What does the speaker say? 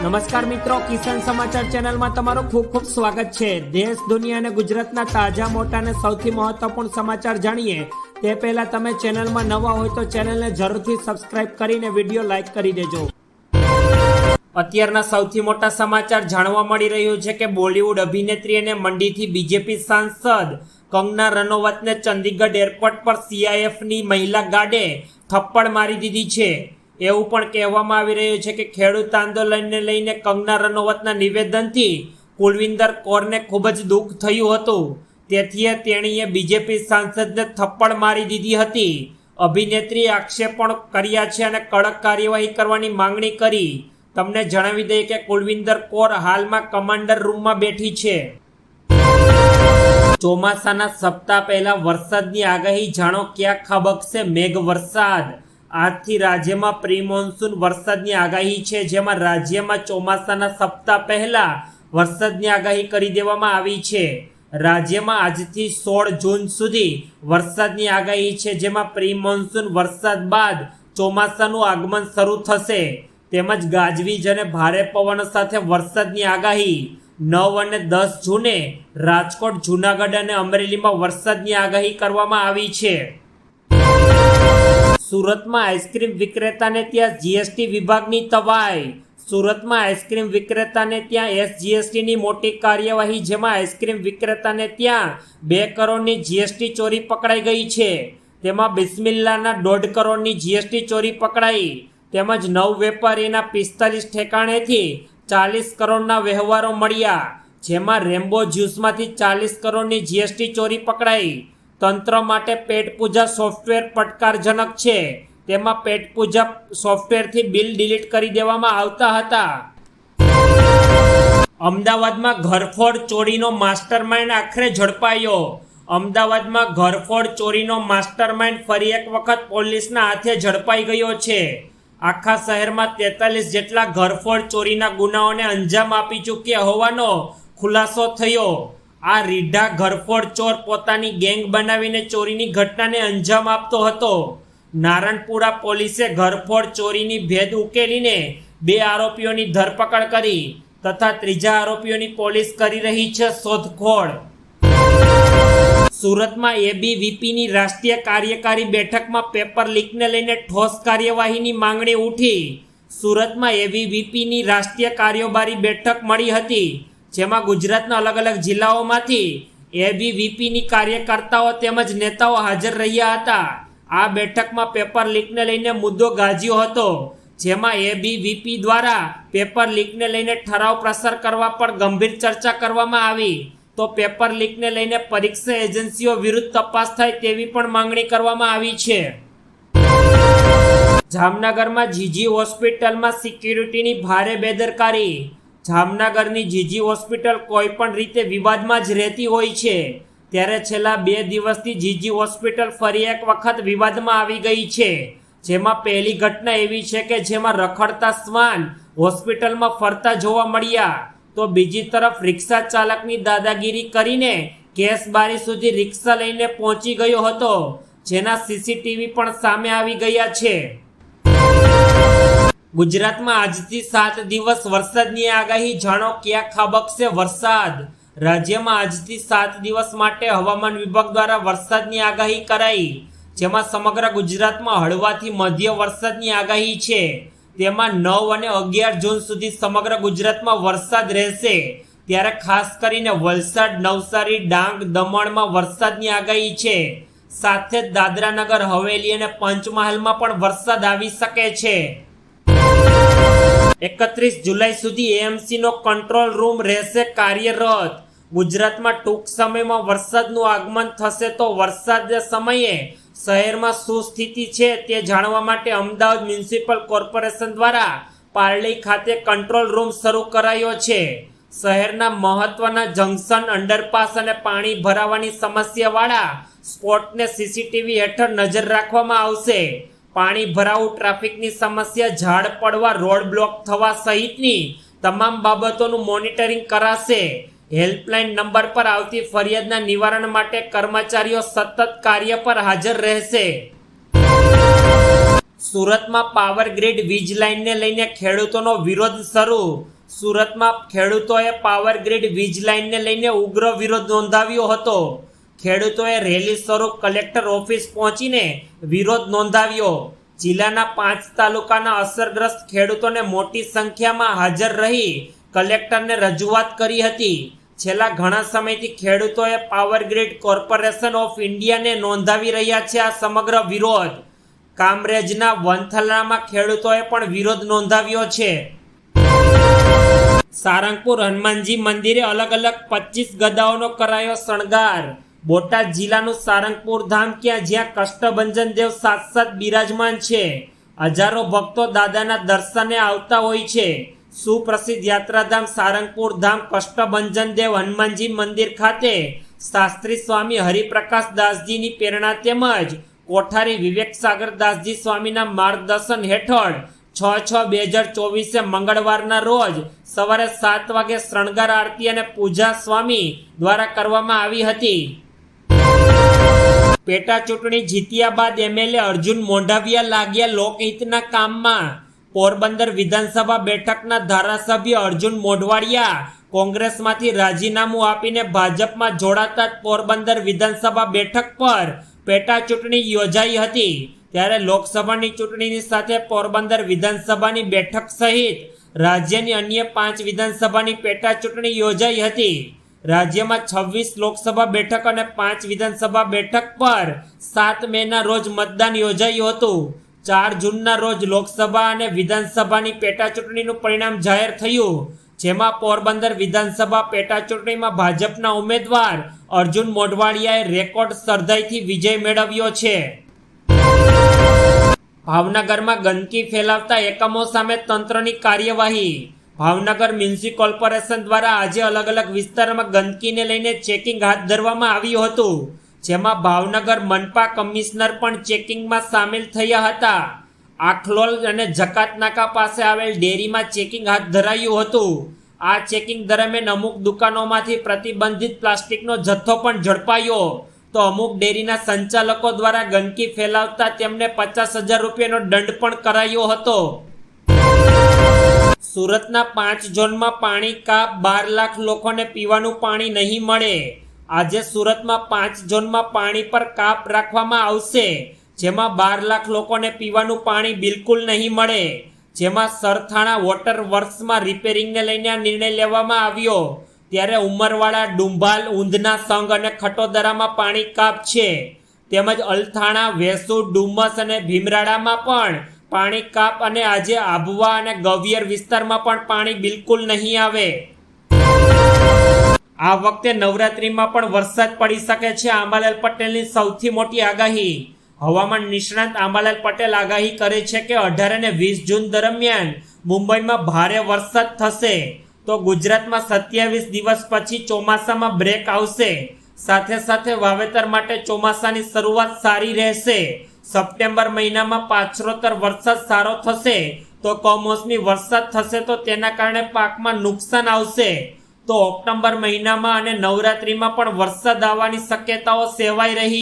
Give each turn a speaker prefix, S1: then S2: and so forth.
S1: નમસ્કાર મિત્રો, કિસાન સમાચાર ચેનલમાં તમારું ખૂબ ખૂબ સ્વાગત છે. દેશ, દુનિયા અને ગુજરાતના તાજા, મોટા અને સૌથી મહત્વપૂર્ણ સમાચાર જાણીએ. તે પહેલા તમે ચેનલમાં નવા હોય તો ચેનલને જરૂરથી સબસ્ક્રાઇબ કરીને વીડિયો લાઇક કરી દેજો. અત્યારના સૌથી મોટા સમાચાર જાણવા મળી રહ્યું છે કે બોલિવૂડ અભિનેત્રી અને મંડીથી બીજેપી સાંસદ કંગના રનોવતને ચંદીગઢ એરપોર્ટ પર સીઆઈએફની મહિલા ગાર્ડે થપ્પડ મારી દીધી છે. એવું પણ કહેવામાં આવી રહ્યું છે કે ખેડૂત આંદોલનને લઈને કંગના રનોવતના નિવેદનથી કુલવિંદર કૌરને ખૂબ જ દુઃખ થયું હતું. તેથી તેણીએ બીજેપી સાંસદને થપ્પડ મારી દીધી હતી. અભિનેત્રી આક્ષેપણ કર્યા છે અને કડક કાર્યવાહી કરવાની માંગણી કરી. તમને જણાવી દઈએ કે કુલવિંદર કૌર હાલમાં કમાન્ડર રૂમમાં બેઠી છે. ચોમાસાના સપ્તાહ પહેલા વરસાદની આગાહી જાણો ક્યાં ખાબકશે? મેઘ વરસાદ આજથી રાજ્યમાં પ્રી મોન્સૂન વરસાદની આગાહી છે, જેમાં રાજ્યમાં ચોમાસાના સપ્તાહ પહેલા વરસાદની આગાહી કરી દેવામાં આવી છે. રાજ્યમાં આજથી સોળ જૂન સુધી વરસાદની આગાહી છે, જેમાં પ્રી મોન્સૂન વરસાદ બાદ ચોમાસાનું આગમન શરૂ થશે. તેમજ ગાજવીજ અને ભારે પવન સાથે વરસાદની આગાહી નવ અને દસ જૂને રાજકોટ, જૂનાગઢ અને અમરેલીમાં વરસાદની આગાહી કરવામાં આવી છે. સુરતમાં આઈસ્ક્રીમ વિક્રેતાને ત્યાં જીએસટી વિભાગની તવાઈ. સુરતમાં આઈસ્ક્રીમ વિક્રેતાને ત્યાં એસજીએસટીની મોટી કાર્યવાહી, જેમાં આઈસ્ક્રીમ વિક્રેતાને ત્યાં બે કરોડની જીએસટી ચોરી પકડાઈ ગઈ છે. તેમાં બિસ્મિલ્લાના દોઢ કરોડની જીએસટી ચોરી પકડાઈ. તેમજ નવ વેપારીના પિસ્તાલીસ ઠેકાણેથી ચાલીસ કરોડના વ્યવહારો મળ્યા, જેમાં રેમ્બો જ્યુસમાંથી ચાલીસ કરોડની જીએસટી ચોરી પકડાઈ. તંત્ર માટે પેટ પૂજા સોફ્ટવેર પડકારજનક છે. તેમાં પેટ પૂજા સોફ્ટવેરથી બિલ ડિલીટ કરી દેવામાં આવતા હતા. અમદાવાદમાં ઘરફોડ ચોરીનો માસ્ટરમાઇન્ડ આખરે ઝડપાયો. અમદાવાદમાં ઘરફોડ ચોરીનો માસ્ટરમાઇન્ડ ફરી એક વખત પોલીસના હાથે ઝડપાઈ ગયો છે. આખા શહેરમાં તેતાલીસ જેટલા ઘરફોડ ચોરીના ગુનાઓને અંજામ આપી ચૂક્યા હોવાનો ખુલાસો થયો. આ રીઢા ઘરફોડ ચોર પોતાની ગેંગ બનાવીને ચોરીની ઘટનાને અંજામ આપતો હતો. નારણપુરા પોલીસે ઘરફોડ ચોરીની ભેદ ઉકેલીને બે આરોપીઓની ધરપકડ કરી તથા ત્રીજા આરોપીઓની પોલીસ કરી રહી છે શોધખોળ. સુરતમાં એબીવીપીની રાષ્ટ્રીય કાર્યકારી બેઠકમાં પેપર લીકને લઈને ઠોસ કાર્યવાહીની માંગણી ઉઠી. સુરતમાં એબીવીપીની રાષ્ટ્રીય કાર્યબારી બેઠક મળી હતી. જેમાં ગુજરાતના અલગ અલગ જિલ્લાઓમાંથી એબીવીપીની કાર્યકર્તાઓ તેમજ નેતાઓ હાજર રહ્યા હતા. આ બેઠકમાં પેપર લીકને લઈને મુદ્દો ગાજ્યો હતો, જેમાં એબીવીપી દ્વારા પેપર લીકને લઈને ઠરાવ પ્રસાર કરવા પર ગંભીર ચર્ચા કરવામાં આવી. તો પેપર લીકને લઈને પરીક્ષા એજન્સીઓ વિરુદ્ધ તપાસ થાય તેવી પણ માંગણી કરવામાં આવી છે. જામનગરમાં જીજી હોસ્પિટલમાં સિક્યુરિટીની ભારે બેદરકારી જામનગરની જીજી હોસ્પિટલ કોઈ પણ રીતે વિવાદમાં જ રહેતી હોય છે. ત્યારે છેલ્લા બે દિવસથી જીજી હોસ્પિટલ ફરી એક વખત વિવાદમાં આવી ગઈ છે. જેમાં પહેલી ઘટના એવી છે કે જેમાં રખડતા શ્વાન હોસ્પિટલમાં ફરતા જોવા મળ્યા. તો બીજી તરફ રિક્ષા ચાલકની દાદાગીરી કરીને કેસ બારી સુધી રિક્ષા લઈને પહોંચી ગયો હતો. જેના સીસીટીવી પણ સામે આવી ગયા છે. ગુજરાતમાં આજથી સાત દિવસ વરસાદની આગાહી. જાણો ક્યાં ખાબકશે વરસાદ? રાજ્યમાં આજથી સાત દિવસ માટે હવામાન વિભાગ દ્વારા વરસાદની આગાહી કરાઈ. જેમાં સમગ્ર ગુજરાતમાં હળવાથી મધ્ય વરસાદની આગાહી છે. તેમાં નવ અને અગિયાર જૂન સુધી સમગ્ર ગુજરાતમાં વરસાદ રહેશે. ત્યારે ખાસ કરીને વલસાડ, નવસારી, ડાંગ, દમણમાં વરસાદની આગાહી છે. સાથે જ દાદરાનગર, હવેલી અને પંચમહાલમાં પણ વરસાદ આવી શકે છે. એકત્રીસ જુલાઈ સુધી એએમસીનો કંટ્રોલ રૂમ રહેશે કાર્યરત. ગુજરાતમાં ટૂંક સમયમાં વરસાદનું આગમન થશે તો વરસાદના સમયે શહેરમાં શું સ્થિતિ છે તે જાણવા માટે અમદાવાદ મ્યુનિસિપલ કોર્પોરેશન દ્વારા પારડી ખાતે કંટ્રોલ રૂમ શરૂ કરાયો છે. શહેરના મહત્વના જંકશન અંડરપાસ અને પાણી ભરાવાની સમસ્યાવાળા સ્પોટને સીસીટીવી હેઠળ નજર રાખવામાં આવશે. પાણી ભરાવું, ટ્રાફિકની સમસ્યા, ઝાડ પડવા, રોડ બ્લોક થવા સહિતની તમામ બાબતોનું મોનિટરિંગ કરાશે. હેલ્પલાઇન નંબર પર આવતી ફરિયાદના નિવારણ માટે કર્મચારીઓ સતત કાર્ય પર હાજર રહેશે. સુરતમાં પાવર ગ્રીડ વીજ લાઇનને લઈને ખેડૂતોનો વિરોધ શરૂ. સુરતમાં ખેડૂતોએ પાવર ગ્રીડ વીજ લાઇનને લઈને ઉગ્ર વિરોધ નોંધાવ્યો હતો. ખેડૂતોએ રેલી સ્વરૂપ કલેક્ટર ઓફિસ પહોંચીને વિરોધ નોંધાવ્યો. જિલ્લાના પાંચ તાલુકાના અસરગ્રસ્ત ખેડૂતોને મોટી સંખ્યામાં હાજર રહી કલેક્ટરને રજૂઆત કરી હતી. છેલ્લા ઘણા સમયથી ખેડૂતોએ પાવર ગ્રીડ કોર્પોરેશન ઓફ ઇન્ડિયાને નોંધાવી રહ્યા છે આ સમગ્ર વિરોધ. કામરેજના વંથલામાં ખેડૂતોએ પણ વિરોધ નોંધાવ્યો છે. સારંગપુર હનુમાનજી મંદિરે અલગ અલગ પચીસ ગદાઓનો કરાયો શણગાર. બોટાદ જિલ્લાનું સારંગપુર ધામ ક્યાં, જ્યાં કષ્ટભંજન દેવ સાત બિરાજમાન છે? હજારો ભક્તો દાદાના દર્શને આવતા હોય છે. સુપ્રસિદ્ધ યાત્રાધામ સારંગપુર ધામ કષ્ટભંજન દેવ હનુમાનજી મંદિર ખાતે શાસ્ત્રી સ્વામી હરિપ્રકાશ દાસજીની પ્રેરણા તેમજ કોઠારી વિવેક સાગર દાસજી સ્વામીના માર્ગદર્શન હેઠળ છ છ બે હજાર ચોવીસે મંગળવારના રોજ સવારે સાત વાગે શણગાર આરતી અને પૂજા સ્વામી દ્વારા કરવામાં આવી હતી. પેટા ચૂંટણી જીત્યા બાદ એમએલએ અર્જુન મોઢાવિયા લાગ્યા લોકહિતના કામમાં. પોરબંદર વિધાનસભા બેઠકના ધારાસભ્ય અર્જુન મોઢવાડિયા કોંગ્રેસમાંથી રાજીનામું આપીને ભાજપમાં જોડાતા પોરબંદર વિધાનસભા બેઠક પર પેટા ચૂંટણી યોજાઈ હતી. ત્યારે લોકસભાની ચૂંટણીની સાથે પોરબંદર વિધાનસભાની બેઠક સહિત રાજ્યની અન્ય પાંચ વિધાનસભાની પેટા ચૂંટણી યોજાઈ હતી. રાજ્યમાં છવ્વીસ લોકસભા બેઠક અને પાંચ વિધાનસભા બેઠક પર સાત મેના રોજ મતદાન યોજાયું હતું. ચાર જૂનના રોજ લોકસભા અને વિધાનસભાની પેટા ચૂંટણીનું પરિણામ જાહેર થયું, જેમાં પોરબંદર વિધાનસભા પેટા ચૂંટણીમાં ભાજપના ઉમેદવાર અર્જુન મોઢવાડિયાએ રેકોર્ડ સર્ધાઈથી વિજય મેળવ્યો છે. ભાવનગરમાં ગંદકી ફેલાવતા એકમો સામે તંત્રની કાર્યવાહી ભાવનગર મ્યુનિસિપલ કોર્પોરેશન દ્વારા આજે અલગ અલગ વિસ્તારમાં ગંદકીને લઈને ચેકિંગ હાથ ધરવામાં આવ્યું હતું, જેમાં ભાવનગર મનપા કમિશનર પણ ચેકિંગમાં સામેલ થયા હતા. આખલોલ અને જકાતનાકા પાસે આવેલ ડેરીમાં ચેકિંગ હાથ ધરાયું હતું. આ ચેકિંગ દરમિયાન અમુક દુકાનોમાંથી પ્રતિબંધિત પ્લાસ્ટિકનો જથ્થો પણ ઝડપાયો. તો અમુક ડેરીના સંચાલકો દ્વારા ગંદકી ફેલાવતા તેમને પચાસ હજાર રૂપિયાનો દંડ પણ કરાયો હતો. સુરતના પાંચ ઝોનમાં પાણી કાપ બાર લાખ લોકોને પીવાનું પાણી નહીં મળે. આજે સુરતમાં પાંચ ઝોનમાં પાણી પર કાપ રાખવામાં આવશે, જેમાં બાર લાખ લોકોને પીવાનું પાણી બિલકુલ નહીં મળે. જેમાં સરથાણા વોટર વર્ક્સમાં રિપેરિંગને લઈને આ નિર્ણય લેવામાં આવ્યો. ત્યારે ઉમરવાડા, ડુંભાલ, ઊંધના સંઘ અને ખટોદરામાં પાણી કાપ છે. તેમજ અલથાણા, વેસુ, ડુમસ અને ભીમરાડામાં પણ પાણી કાપ અને આજે આબવા અને ગવિયર વિસ્તારમાં પણ પાણી બિલકુલ નહીં આવે. આ વખતે નવરાત્રીમાં પણ વરસાદ પડી શકે છે. આંબાલાલ પટેલની સૌથી મોટી આગાહી. હવામાન નિષ્ણાંત આંબાલાલ પટેલ આગાહી કરે છે કે અઢાર અને વીસ જૂન દરમિયાન મુંબઈમાં ભારે વરસાદ થશે. તો ગુજરાતમાં સત્યાવીસ દિવસ પછી ચોમાસામાં બ્રેક આવશે. સાથે સાથે વાવેતર માટે ચોમાસાની શરૂઆત સારી રહેશે. સપ્ટેમ્બર મહિનામાં પાછરોતર વરસાદ સારો થશે, તો કમોસમી વરસાદ થશે તો તેના કારણે પાકમાં નુકસાન આવશે. તો ઓક્ટોબર મહિનામાં અને નવરાત્રીમાં પણ વરસાદ આવવાની શક્યતાઓ સેવાઈ રહી